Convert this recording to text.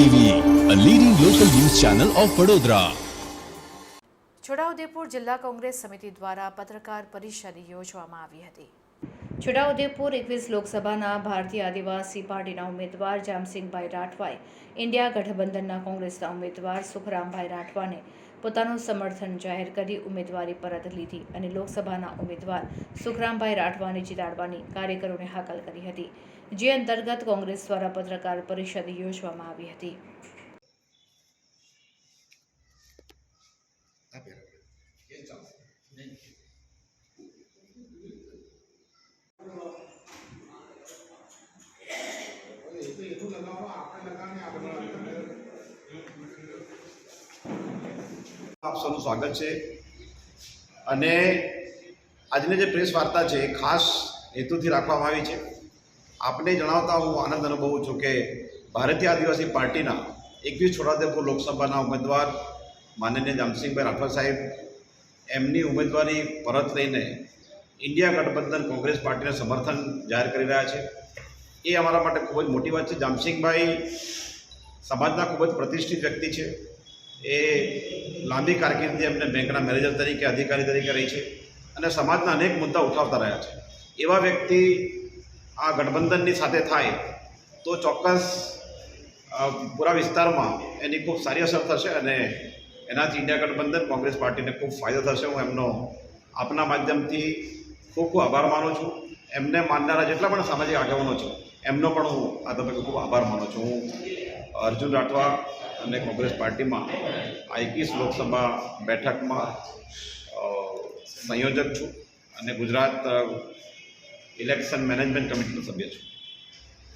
TV Chhota Udepur જિલ્લા કોંગ્રેસ સમિતિ દ્વારા પત્રકાર પરિષદ યોજવામાં આવી હતી. છોટાઉદેપુર એકવીસ લોકસભાના ભારતીય આદિવાસી પાર્ટીના ઉમેદવાર જામસિંહભાઈ રાઠવાએ ઇન્ડિયા ગઠબંધનના કોંગ્રેસના ઉમેદવાર સુખરામભાઈ રાઠવાને પોતાનું સમર્થન જાહેર કરી ઉમેદવારી પરત લીધી અને લોકસભાના ઉમેદવાર સુખરામભાઈ રાઠવાને જીતાડવાની કાર્યકરોને હાકલ કરી હતી, જે અંતર્ગત કોંગ્રેસ દ્વારા પત્રકાર પરિષદ યોજવામાં આવી હતી. આપ. સૌનું સ્વાગત છે. અને આજની જે પ્રેસ વાર્તા છે, એ ખાસ હેતુથી રાખવામાં આવી છે. આપને જણાવતા હું આનંદ અનુભવું છું કે ભારતીય આદિવાસી પાર્ટીના એકવીસ છોટાઉદેપુર લોકસભાના ઉમેદવાર માનનીય જામસિંહભાઈ રાઠવા સાહેબ, એમની ઉમેદવારી પરત લઈને ઇન્ડિયા ગઠબંધન કોંગ્રેસ પાર્ટીને સમર્થન જાહેર કરી રહ્યા છે. એ અમારા માટે ખૂબ જ મોટી વાત છે. જામસિંગભાઈ સમાજના ખૂબ જ પ્રતિષ્ઠિત વ્યક્તિ છે. એ લાંબી કારકિર્દી એમને બેંકના મેનેજર તરીકે, અધિકારી તરીકે રહી છે અને સમાજના અનેક મુદ્દા ઉઠાવતા રહ્યા છે. એવા વ્યક્તિ આ ગઠબંધનની સાથે થાય તો ચોક્કસ પૂરા વિસ્તારમાં એની ખૂબ સારી અસર થશે અને એનાથી ઇન્ડિયા ગઠબંધન કોંગ્રેસ પાર્ટીને ખૂબ ફાયદો થશે. હું એમનો આપના માધ્યમથી ખૂબ ખૂબ આભાર માનું છું. એમને માનનારા જેટલા પણ સામાજિક આગેવાનો છે એમનો પણ હું આ તબક્કે ખૂબ આભાર માનું છું. હું અર્જુન રાઠવા અને કોંગ્રેસ પાર્ટીમાં આ એકવીસ લોકસભા બેઠકમાં સંયોજક છું અને ગુજરાત ઇલેક્શન મેનેજમેન્ટ કમિટીનો સભ્ય છું.